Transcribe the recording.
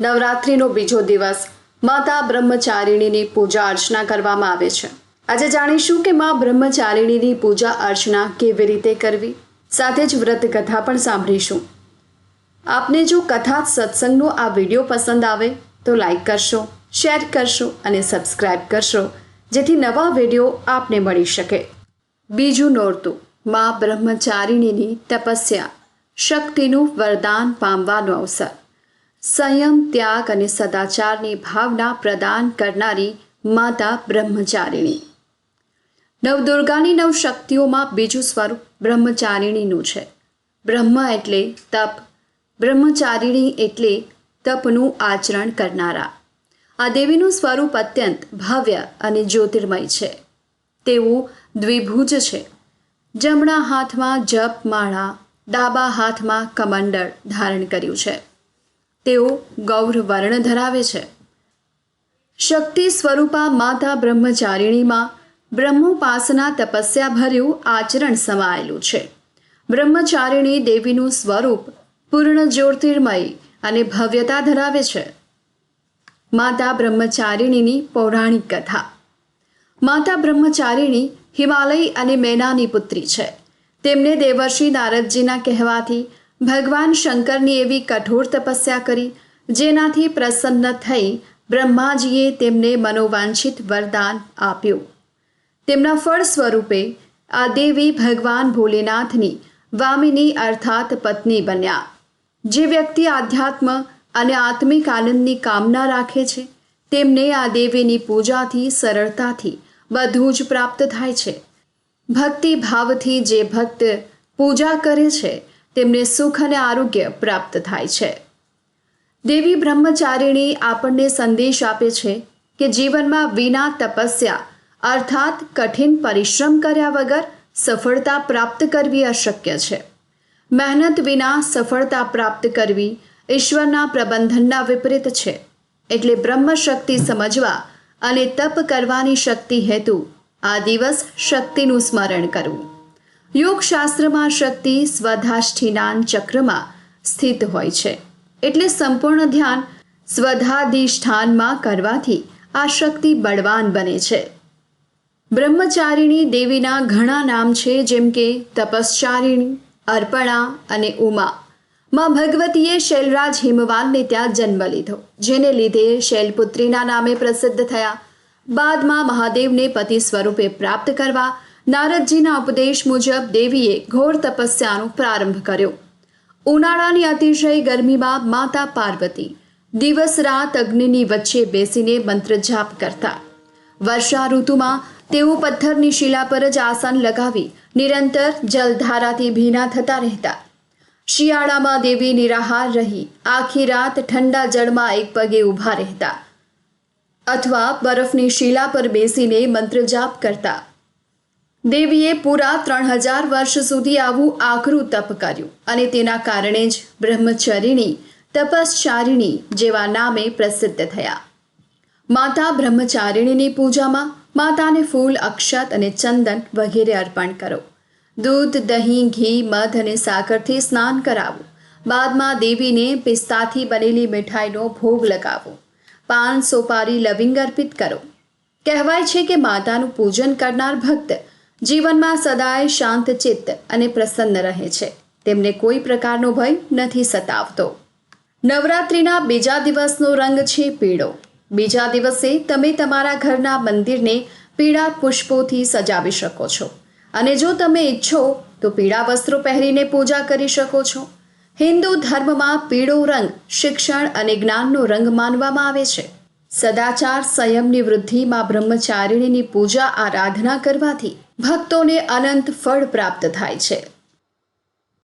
નવરાત્રિનો બીજો દિવસ માતા બ્રહ્મચારિણીની પૂજા અર્ચના કરવામાં આવે છે. આજે જાણીશું કે મા બ્રહ્મચારિણીની પૂજા અર્ચના કેવી રીતે કરવી? સાથે જ વ્રત કથા પણ સાંભળીશું. આપને જો કથા સત્સંગનો આ વીડિયો પસંદ આવે તો લાઈક કરશો, શેર કરશો અને સબસ્ક્રાઈબ કરશો, જેથી નવા વીડિયો આપને મળી શકે. બીજું નોરતું, મા બ્રહ્મચારિણીની તપસ્યા, શક્તિનું વરદાન પામવાનો અવસર. સંયમ, ત્યાગ અને સદાચારની ભાવના પ્રદાન કરનારી માતા બ્રહ્મચારિણી. નવદુર્ગાની નવ શક્તિઓમાં બીજું સ્વરૂપ બ્રહ્મચારિણીનું છે. બ્રહ્મ એટલે તપ, બ્રહ્મચારિણી એટલે તપનું આચરણ કરનારા. આ દેવીનું સ્વરૂપ અત્યંત ભવ્ય અને જ્યોતિર્મય છે. તેવું દ્વિભુજ છે. જમણા હાથમાં જપ માળા, ડાબા હાથમાં કમંડળ ધારણ કર્યું છે. તેઓ ગૌર વર્ણ ધરાવે છે. શક્તિ સ્વરૂપા માતા બ્રહ્મચારિણીમાં બ્રહ્મોપાસના તપસ્યાભર્યું આચરણ સમાયેલું છે. બ્રહ્મચારિણી દેવીનું સ્વરૂપ પૂર્ણ જ્યોતિર્મય અને ભવ્યતા ધરાવે છે. માતા બ્રહ્મચારિણીની પૌરાણિક કથા. માતા બ્રહ્મચારિણી હિમાલય અને મેનાની પુત્રી છે. તેમને દેવર્ષિ નારદજીના કહેવાથી ભગવાન શંકરની એવી કઠોર તપસ્યા કરી, જેનાથી પ્રસન્ન થઈ બ્રહ્માજીએ તેમને મનોવાંછિત વરદાન આપ્યું. તેમના ફળ સ્વરૂપે આ દેવી ભગવાન ભોલેનાથની વામિની અર્થાત પત્ની બન્યા, જે વ્યક્તિ આધ્યાત્મ અને આત્મિક આનંદની કામના રાખે છે, તેમને આ દેવીની પૂજાથી, સરળતાથી બધું જ પ્રાપ્ત થાય છે. ભક્તિ ભાવથી જે ભક્ત પૂજા કરે છે તેમને સુખ અને આરોગ્ય પ્રાપ્ત થાય છે. દેવી બ્રહ્મચારિણી આપણને સંદેશ આપે છે કે જીવનમાં વિના તપસ્યા, અર્થાત કઠિન પરિશ્રમ કર્યા વગર સફળતા પ્રાપ્ત કરવી અશક્ય છે. મહેનત વિના સફળતા પ્રાપ્ત કરવી ઈશ્વરના પ્રબંધનના વિપરીત છે. એટલે બ્રહ્મ શક્તિ સમજવા અને તપ કરવાની શક્તિ હેતુ આ દિવસ શક્તિનું સ્મરણ કરવું. યોગશાસ્ત્રમાં શક્તિ સ્વધાષ્ઠિનાન ચક્રમાં સ્થિત હોય છે. એટલે સંપૂર્ણ ધ્યાન સ્વધાધિષ્ઠાનમાં કરવાથી આ શક્તિ બળવાન બને છે. બ્રહ્મચારિણી દેવીના ઘણા નામ છે, જેમ કે તપશ્ચારિણી, અર્પણા અને ઉમા. માં ભગવતીએ શૈલરાજ હિમવાનને ત્યાં જન્મ લીધો, જેને લીધે શૈલપુત્રીના નામે પ્રસિદ્ધ થયા. બાદમાં મહાદેવને પતિ સ્વરૂપે પ્રાપ્ત કરવા નારદજીના ઉપદેશ મુજબ દેવીએ ઘોર તપસ્યાનો પ્રારંભ કર્યો. ઉનાળાની અતિશય ગરમીમાં માતા પાર્વતી દિવસ રાત અગ્નિની વચ્ચે બેસીને મંત્ર જાપ કરતા. વર્ષા ઋતુમાં તેઓ પથ્થરની શિલા પર જ આસન લગાવી નિરંતર જલધારાથી ભીના થતા રહેતા. શિયાળામાં દેવી નિરાહાર રહી આખી રાત ઠંડા જળમાં એક પગે ઊભા રહેતા. અથવા બરફની શિલા પર બેસીને મંત્ર જાપ કરતા. દેવીએ પૂરા ત્રણ હજાર વર્ષ સુધી આવું આકરું તપ કર્યું અને તેના કારણે જ બ્રહ્મચરિણી, તપશ્ચારિણી જેવા નામે પ્રસિદ્ધ થયા. માતા બ્રહ્મચારિણીની પૂજામાં માતાને ફૂલ, અક્ષત અને ચંદન વગેરે અર્પણ કરો. દૂધ, દહીં, ઘી, મધ અને સાકરથી સ્નાન કરાવો. બાદમાં દેવીને પિસ્તાથી બનેલી મીઠાઈનો ભોગ લગાવો. પાન, સોપારી, લવિંગ અર્પિત કરો. કહેવાય છે કે માતાનું પૂજન કરનાર ભક્ત જીવનમાં સદાય શાંત ચિત્ત અને પ્રસન્ન રહે છે. તેમને કોઈ પ્રકારનો ભય નથી સતાવતો. નવરાત્રિના બીજા દિવસનો રંગ છે પીળો. બીજા દિવસે તમે તમારા ઘરના મંદિરને પીળા પુષ્પોથી સજાવી શકો છો. અને જો તમે ઈચ્છો તો પીળા વસ્ત્રો પહેરીને પૂજા કરી શકો છો. હિન્દુ ધર્મમાં પીળો રંગ શિક્ષણ અને જ્ઞાનનો રંગ માનવામાં આવે છે. સદાચાર સંયમની વૃદ્ધિમાં બ્રહ્મચારિણીની પૂજા આરાધના કરવાથી ભક્તોને અનંત ફળ પ્રાપ્ત થાય છે.